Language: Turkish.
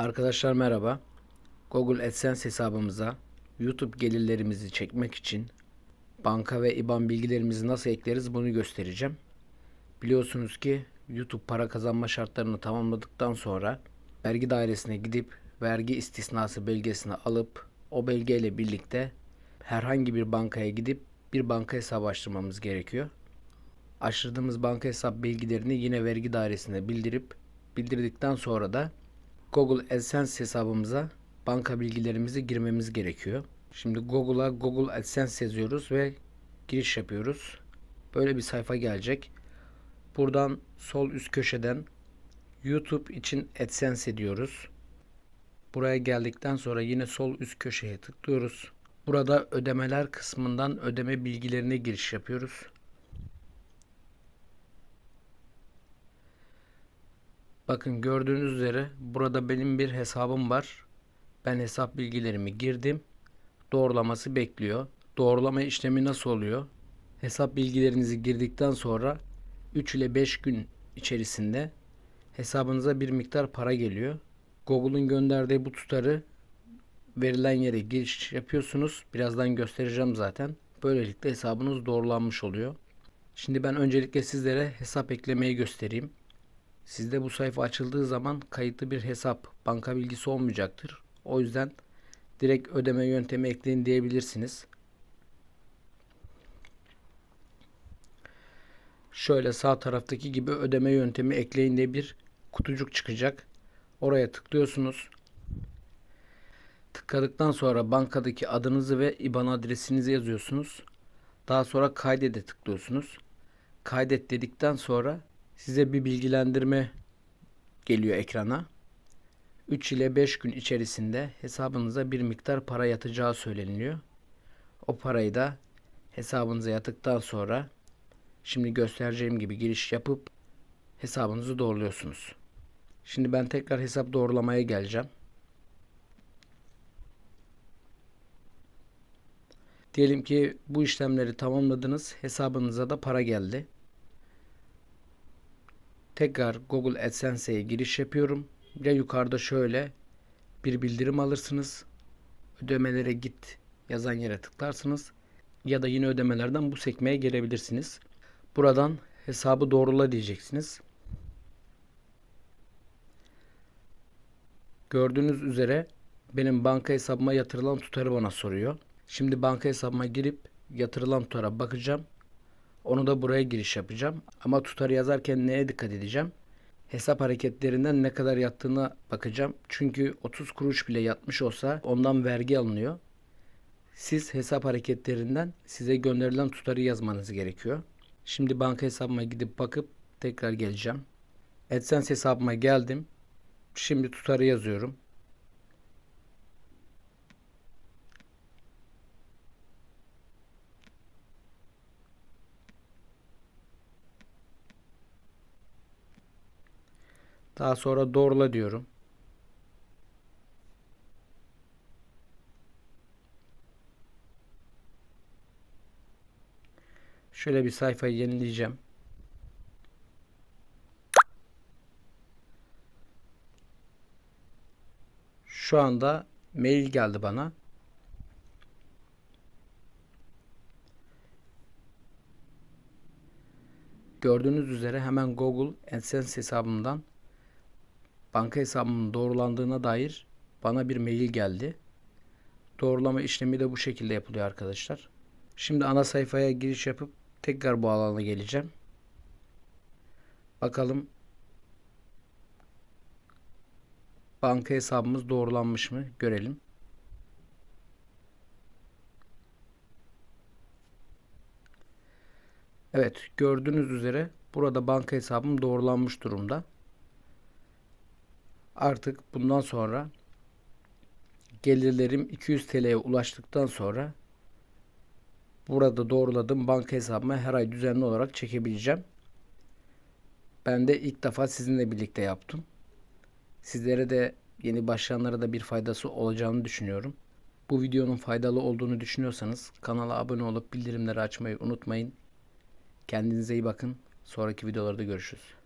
Arkadaşlar merhaba. Google AdSense hesabımıza YouTube gelirlerimizi çekmek için banka ve IBAN bilgilerimizi nasıl ekleriz bunu göstereceğim. Biliyorsunuz ki YouTube para kazanma şartlarını tamamladıktan sonra vergi dairesine gidip vergi istisnası belgesini alıp o belgeyle birlikte herhangi bir bankaya gidip bir banka hesabı açtırmamız gerekiyor. Açtırdığımız banka hesap bilgilerini yine vergi dairesine bildirip bildirdikten sonra da Google AdSense hesabımıza banka bilgilerimizi girmemiz gerekiyor. Şimdi Google'a Google AdSense yazıyoruz ve giriş yapıyoruz. Böyle bir sayfa gelecek. Buradan sol üst köşeden YouTube için AdSense diyoruz. Buraya geldikten sonra yine sol üst köşeye tıklıyoruz. Burada ödemeler kısmından ödeme bilgilerine giriş yapıyoruz. Bakın gördüğünüz üzere burada benim bir hesabım var. Ben hesap bilgilerimi girdim. Doğrulaması bekliyor. Doğrulama işlemi nasıl oluyor? Hesap bilgilerinizi girdikten sonra 3 ile 5 gün içerisinde hesabınıza bir miktar para geliyor. Google'un gönderdiği bu tutarı verilen yere giriş yapıyorsunuz. Birazdan göstereceğim zaten. Böylelikle hesabınız doğrulanmış oluyor. Şimdi ben öncelikle sizlere hesap eklemeyi göstereyim. Sizde bu sayfa açıldığı zaman kayıtlı bir hesap, banka bilgisi olmayacaktır. O yüzden direkt ödeme yöntemi ekleyin diyebilirsiniz. Şöyle sağ taraftaki gibi ödeme yöntemi ekleyin diye bir kutucuk çıkacak. Oraya tıklıyorsunuz. Tıkladıktan sonra bankadaki adınızı ve IBAN adresinizi yazıyorsunuz. Daha sonra kaydede tıklıyorsunuz. Kaydet dedikten sonra size bir bilgilendirme geliyor ekrana. 3 ile 5 gün içerisinde hesabınıza bir miktar para yatacağı söyleniliyor. O parayı da hesabınıza yattıktan sonra şimdi göstereceğim gibi giriş yapıp hesabınızı doğruluyorsunuz. Şimdi ben tekrar hesap doğrulamaya geleceğim. Diyelim ki bu işlemleri tamamladınız. Hesabınıza da para geldi. Tekrar Google AdSense'ye giriş yapıyorum. Ya yukarıda şöyle bir bildirim alırsınız. Ödemelere git yazan yere tıklarsınız. Ya da yine ödemelerden bu sekmeye gelebilirsiniz. Buradan hesabı doğrula diyeceksiniz. Gördüğünüz üzere benim banka hesabıma yatırılan tutarı bana soruyor. Şimdi banka hesabıma girip yatırılan tutara bakacağım. Onu da buraya giriş yapacağım. Ama tutarı yazarken neye dikkat edeceğim? Hesap hareketlerinden ne kadar yattığına bakacağım. Çünkü 30 kuruş bile yatmış olsa ondan vergi alınıyor. Siz hesap hareketlerinden size gönderilen tutarı yazmanız gerekiyor. Şimdi banka hesabıma gidip bakıp tekrar geleceğim. AdSense hesabıma geldim. Şimdi tutarı yazıyorum. Daha sonra doğrula diyorum. Şöyle bir sayfayı yenileyeceğim. Şu anda mail geldi bana. Gördüğünüz üzere hemen Google AdSense hesabımdan banka hesabımın doğrulandığına dair bana bir mail geldi. Doğrulama işlemi de bu şekilde yapılıyor arkadaşlar. Şimdi ana sayfaya giriş yapıp tekrar bu alana geleceğim. Bakalım banka hesabımız doğrulanmış mı görelim. Evet gördüğünüz üzere burada banka hesabım doğrulanmış durumda. Artık bundan sonra gelirlerim 200 TL'ye ulaştıktan sonra burada doğruladığım banka hesabıma her ay düzenli olarak çekebileceğim. Ben de ilk defa sizinle birlikte yaptım. Sizlere de yeni başlayanlara da bir faydası olacağını düşünüyorum. Bu videonun faydalı olduğunu düşünüyorsanız kanala abone olup bildirimleri açmayı unutmayın. Kendinize iyi bakın. Sonraki videolarda görüşürüz.